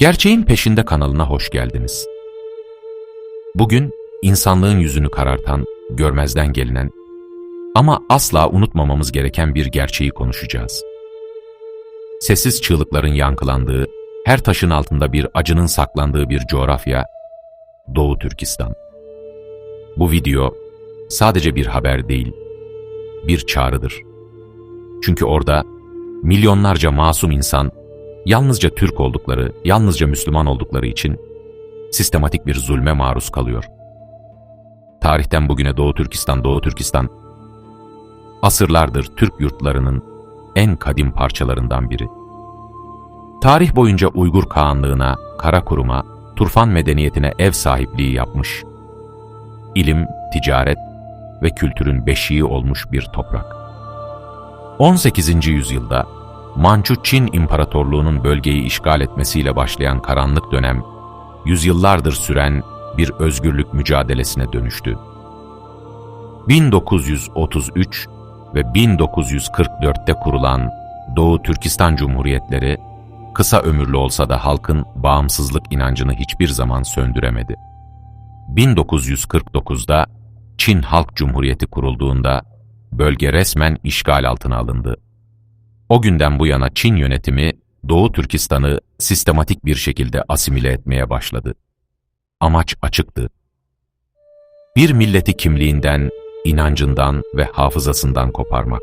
Gerçeğin Peşinde kanalına hoş geldiniz. Bugün insanlığın yüzünü karartan, görmezden gelinen ama asla unutmamamız gereken bir gerçeği konuşacağız. Sessiz çığlıkların yankılandığı, her taşın altında bir acının saklandığı bir coğrafya, Doğu Türkistan. Bu video sadece bir haber değil, bir çağrıdır. Çünkü orada milyonlarca masum insan yalnızca Türk oldukları, yalnızca Müslüman oldukları için sistematik bir zulme maruz kalıyor. Tarihten bugüne Doğu Türkistan, Doğu Türkistan, asırlardır Türk yurtlarının en kadim parçalarından biri. Tarih boyunca Uygur Kağanlığına, Karakurum'a, Turfan medeniyetine ev sahipliği yapmış, ilim, ticaret ve kültürün beşiği olmuş bir toprak. 18. yüzyılda Mançu Çin İmparatorluğu'nun bölgeyi işgal etmesiyle başlayan karanlık dönem, yüzyıllardır süren bir özgürlük mücadelesine dönüştü. 1933 ve 1944'te kurulan Doğu Türkistan Cumhuriyetleri, kısa ömürlü olsa da halkın bağımsızlık inancını hiçbir zaman söndüremedi. 1949'da Çin Halk Cumhuriyeti kurulduğunda bölge resmen işgal altına alındı. O günden bu yana Çin yönetimi Doğu Türkistan'ı sistematik bir şekilde asimile etmeye başladı. Amaç açıktı. Bir milleti kimliğinden, inancından ve hafızasından koparmak.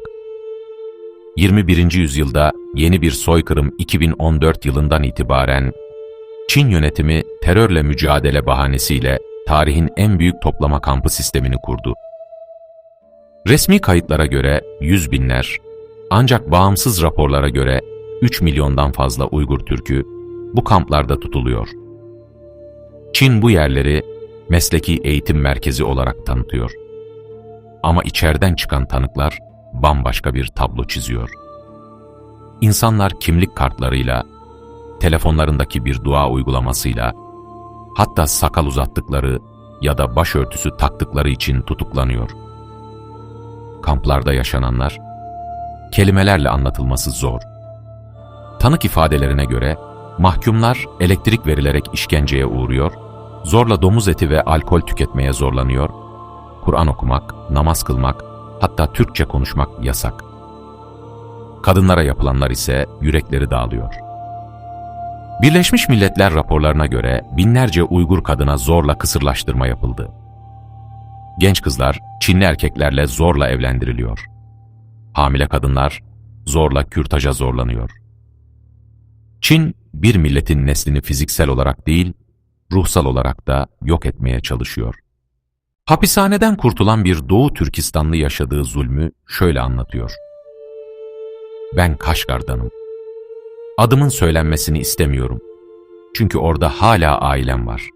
21. yüzyılda yeni bir soykırım 2014 yılından itibaren Çin yönetimi terörle mücadele bahanesiyle tarihin en büyük toplama kampı sistemini kurdu. Resmi kayıtlara göre yüz binler, ancak bağımsız raporlara göre 3 milyondan fazla Uygur Türk'ü bu kamplarda tutuluyor. Çin bu yerleri mesleki eğitim merkezi olarak tanıtıyor. Ama içeriden çıkan tanıklar bambaşka bir tablo çiziyor. İnsanlar kimlik kartlarıyla, telefonlarındaki bir dua uygulamasıyla, hatta sakal uzattıkları ya da başörtüsü taktıkları için tutuklanıyor. Kamplarda yaşananlar, kelimelerle anlatılması zor. Tanık ifadelerine göre mahkumlar elektrik verilerek işkenceye uğruyor, zorla domuz eti ve alkol tüketmeye zorlanıyor, Kur'an okumak, namaz kılmak, hatta Türkçe konuşmak yasak. Kadınlara yapılanlar ise yürekleri dağılıyor. Birleşmiş Milletler raporlarına göre binlerce Uygur kadına zorla kısırlaştırma yapıldı. Genç kızlar Çinli erkeklerle zorla evlendiriliyor. Hamile kadınlar zorla kürtaja zorlanıyor. Çin, bir milletin neslini fiziksel olarak değil, ruhsal olarak da yok etmeye çalışıyor. Hapishaneden kurtulan bir Doğu Türkistanlı yaşadığı zulmü şöyle anlatıyor. Ben Kaşgar'danım. Adımın söylenmesini istemiyorum. Çünkü orada hala ailem var.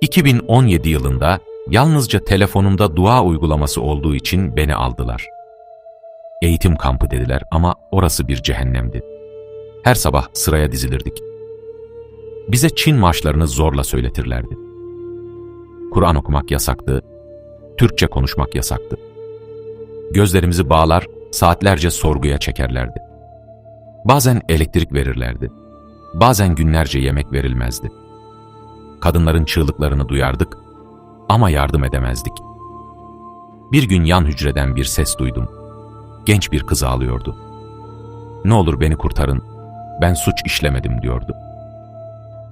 2017 yılında yalnızca telefonumda dua uygulaması olduğu için beni aldılar. Eğitim kampı dediler ama orası bir cehennemdi. Her sabah sıraya dizilirdik. Bize Çin marşlarını zorla söyletirlerdi. Kur'an okumak yasaktı, Türkçe konuşmak yasaktı. Gözlerimizi bağlar, saatlerce sorguya çekerlerdi. Bazen elektrik verirlerdi. Bazen günlerce yemek verilmezdi. Kadınların çığlıklarını duyardık ama yardım edemezdik. Bir gün yan hücreden bir ses duydum. Genç bir kız ağlıyordu. Ne olur beni kurtarın, ben suç işlemedim diyordu.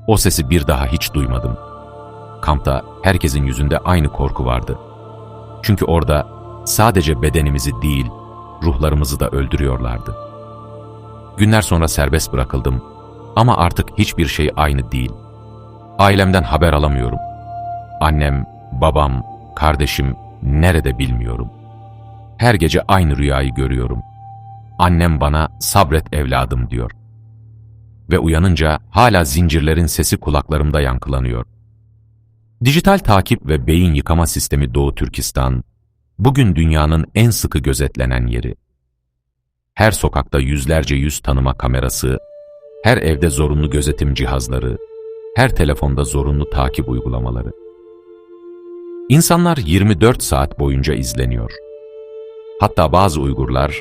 O sesi bir daha hiç duymadım. Kampta herkesin yüzünde aynı korku vardı. Çünkü orada sadece bedenimizi değil, ruhlarımızı da öldürüyorlardı. Günler sonra serbest bırakıldım ama artık hiçbir şey aynı değil. Ailemden haber alamıyorum. Annem, babam, kardeşim nerede bilmiyorum. Her gece aynı rüyayı görüyorum. Annem bana sabret evladım diyor. Ve uyanınca hala zincirlerin sesi kulaklarımda yankılanıyor. Dijital takip ve beyin yıkama sistemi Doğu Türkistan, bugün dünyanın en sıkı gözetlenen yeri. Her sokakta yüzlerce yüz tanıma kamerası, her evde zorunlu gözetim cihazları, her telefonda zorunlu takip uygulamaları. İnsanlar 24 saat boyunca izleniyor. Hatta bazı Uygurlar,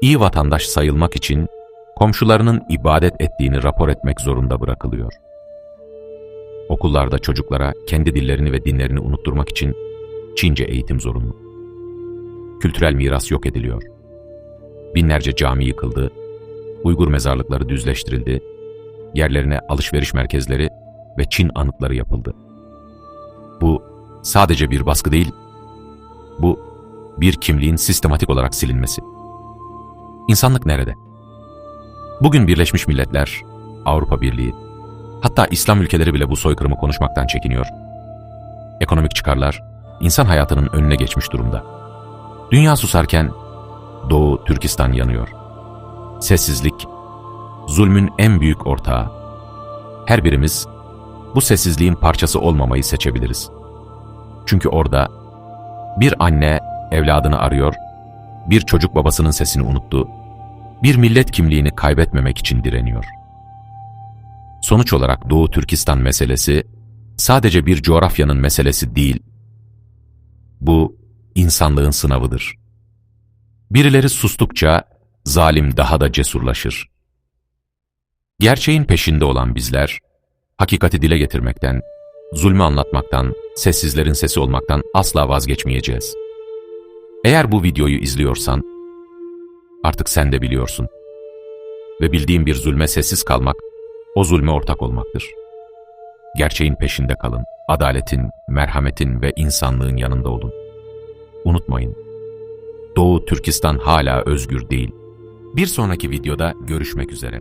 iyi vatandaş sayılmak için komşularının ibadet ettiğini rapor etmek zorunda bırakılıyor. Okullarda çocuklara kendi dillerini ve dinlerini unutturmak için Çince eğitim zorunlu. Kültürel miras yok ediliyor. Binlerce cami yıkıldı, Uygur mezarlıkları düzleştirildi, yerlerine alışveriş merkezleri ve Çin anıtları yapıldı. Bu sadece bir baskı değil, bu bir kimliğin sistematik olarak silinmesi. İnsanlık nerede? Bugün Birleşmiş Milletler, Avrupa Birliği, hatta İslam ülkeleri bile bu soykırımı konuşmaktan çekiniyor. Ekonomik çıkarlar, insan hayatının önüne geçmiş durumda. Dünya susarken Doğu Türkistan yanıyor. Sessizlik, zulmün en büyük ortağı. Her birimiz bu sessizliğin parçası olmamayı seçebiliriz. Çünkü orada bir anne evladını arıyor, bir çocuk babasının sesini unuttu, bir millet kimliğini kaybetmemek için direniyor. Sonuç olarak Doğu Türkistan meselesi sadece bir coğrafyanın meselesi değil. Bu insanlığın sınavıdır. Birileri sustukça zalim daha da cesurlaşır. Gerçeğin peşinde olan bizler, hakikati dile getirmekten, zulmü anlatmaktan, sessizlerin sesi olmaktan asla vazgeçmeyeceğiz. Eğer bu videoyu izliyorsan, artık sen de biliyorsun. Ve bildiğin bir zulme sessiz kalmak, o zulme ortak olmaktır. Gerçeğin peşinde kalın, adaletin, merhametin ve insanlığın yanında olun. Unutmayın, Doğu Türkistan hala özgür değil. Bir sonraki videoda görüşmek üzere.